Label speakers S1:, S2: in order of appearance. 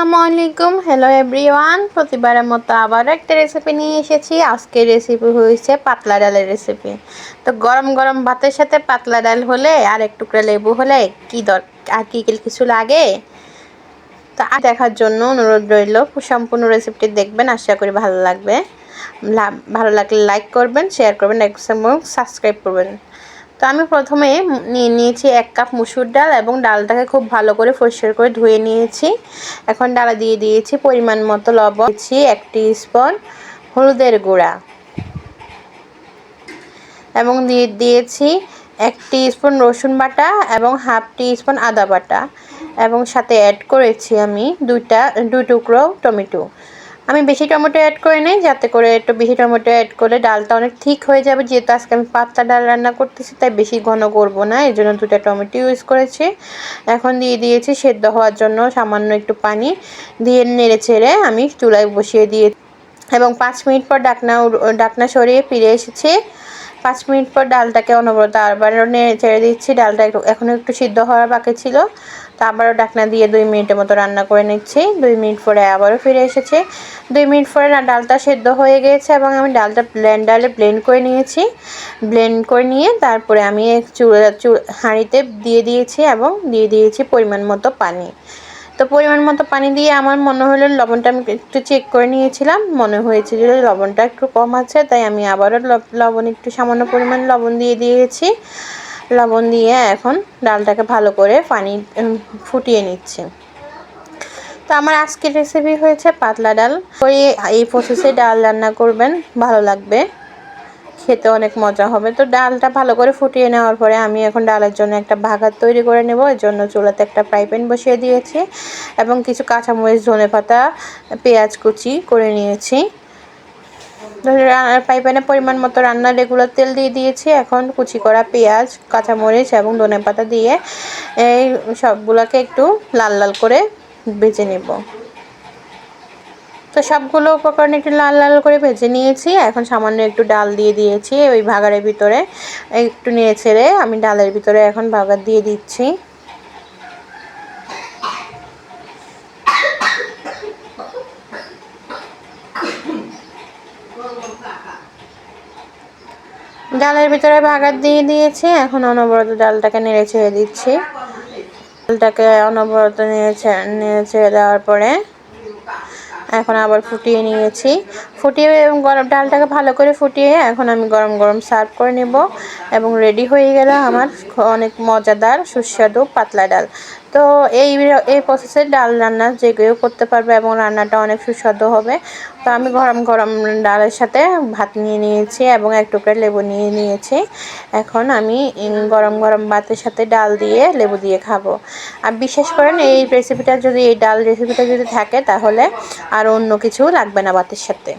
S1: আসসালামু আলাইকুম। Hello everyone প্রতিবারের মতো আবার একটা রেসিপি নিয়ে এসেছি। আজকের রেসিপি হয়েছে পাতলা ডালের রেসিপি তো গরম গরম ভাতের সাথে পাতলা ডাল হলে আর এক টুকরা লেবু হলে কি দর আর কি কিছু লাগে? তো আর দেখার জন্য অনুরোধ রইল, সম্পূর্ণ রেসিপিটি দেখবেন, আশা করি ভালো লাগবে। ভালো লাগলে লাইক করবেন শেয়ার করবেন এবং সাবস্ক্রাইব করবেন। তো আমি প্রথমে নিয়ে নিয়েছি এক কাপ মুসুর ডাল এবং ডালটাকে খুব ভালো করে পরিষ্কার করে ধুয়ে নিয়েছি। এখন ডালা দিয়ে দিয়েছি পরিমাণ মতো লবণ। দিয়েছি এক স্পুন হলুদের গুঁড়া। এবং দিয়ে দিয়েছি এক স্পুন রসুন বাটা এবং হাফ স্পুন আদা বাটা। এবং সাথে অ্যাড করেছি আমি দুইটা, দুই টুকরো টমেটো। আমি বেশি টমেটো অ্যাড করে নেই, যাতে করে একটু বেশি টমেটো অ্যাড করলে ডালটা অনেক ঠিক হয়ে যাবে। যেহেতু আজকে আমি পাতলা ডাল রান্না করতেছি, তাই বেশি ঘন করব না, এর জন্য দুটা টমেটো ইউজ করেছি। এখন দিয়ে দিয়েছি সেদ্ধ হওয়ার জন্য সামান্য একটু পানি দিয়ে নেড়ে ছেড়ে আমি চুলায় বসিয়ে দিয়ে এবং পাঁচ মিনিট পর ডাকনা ডাকনা সরিয়ে ফিরে এসেছি। পাঁচ মিনিট পর ডালটাকে অনবরত আবারও নেড়ে ছেড়ে দিচ্ছি। ডালটা একটু এখনও একটু সিদ্ধ হওয়ার বাকি ছিল। তা আবারও ডাকনা দিয়ে দুই মিনিটের মতো রান্না করে নিচ্ছি। দুই মিনিট পরে আবারও ফিরে এসেছে। দুই মিনিট পরে ডালটা সেদ্ধ হয়ে গিয়েছে এবং আমি ডালটা ব্লেন্ডারে ব্লেন্ড করে নিয়েছি। ব্লেন্ড করে নিয়ে তারপরে আমি চুলা হাঁড়িতে দিয়ে দিয়েছি এবং দিয়ে দিয়েছি পরিমাণ মতো পানি। তো পরিমাণ মতো পানি দিয়ে আমার মনে হলো লবণটা আমি একটু চেক করে নিয়েছিলাম। মনে হয়েছে যে লবণটা একটু কম আছে, তাই আমি আবারও লবণ, একটু সামান্য পরিমাণ লবণ দিয়ে দিয়েছি। লবণ দিয়ে এখন ডালটাকে ভালো করে পানি ফুটিয়ে নিচ্ছি। তো আমার আজকের রেসিপি হয়েছে পাতলা ডাল। ওই, এই প্রসেসে ডাল রান্না করবেন, ভালো লাগবে। খেতে অনেক মজা হবে। তো ডালটা ভালো করে ফুটিয়ে নেওয়ার পরে আমি এখন ডালের জন্য একটা ভাগার তৈরি করে নেব। এর জন্য চুলাতে একটা ফ্রাই প্যান বসিয়ে দিয়েছি এবং কিছু কাঁচামরিচ, ধনে পাতা, পেঁয়াজ কুচি করে নিয়েছি। ফ্রাই প্যানে পরিমাণ মতো রান্নার রেগুলার তেল দিয়ে দিয়েছি। এখন কুচি করা পেঁয়াজ, কাঁচামরিচ এবং ধনে পাতা দিয়ে এই সবগুলোকে একটু লাল লাল করে বেজে নেব। তো সবগুলো উপকরণ একটু লাল লাল করে ভেজে নিয়েছি। এখন সামান্য একটু ডাল দিয়ে দিয়েছি, ওই ভাগারের ভিতরে। একটু নিয়ে ছেড়ে আমি ডালের ভিতরে এখন ভাগার দিয়ে দিচ্ছি। ডালের ভিতরে ভাগার দিয়ে দিয়েছি, এখন অনবরত ডালটাকে নেড়ে ছেড়ে দিচ্ছি। ডালটাকে অনবরত নেড়ে ছেড়ে দেওয়ার পরে এখন আবার ফুটিয়ে নিয়েছি। ফুটিয়ে এবং গরম ডালটাকে ভালো করে ফুটিয়ে এখন আমি গরম গরম সার্ভ করে নেব এবং রেডি হয়ে গেল আমার অনেক মজাদার সুস্বাদু পাতলা ডাল। তো এই এই প্রসেসে ডাল রান্না যে কেউ করতে পারবে এবং রান্নাটা অনেক সুস্বাদু হবে। তো আমি গরম গরম ডালের সাথে ভাত নিয়ে নিয়েছি এবং এক টুকরা লেবু নিয়ে নিয়েছি। এখন আমি গরম গরম ভাতের সাথে ডাল দিয়ে লেবু দিয়ে খাব। আর বিশেষ করেন এই রেসিপিটা যদি, এই ডাল রেসিপিটা যদি থাকে তাহলে আর অন্য কিছু লাগবে না ভাতের সাথে।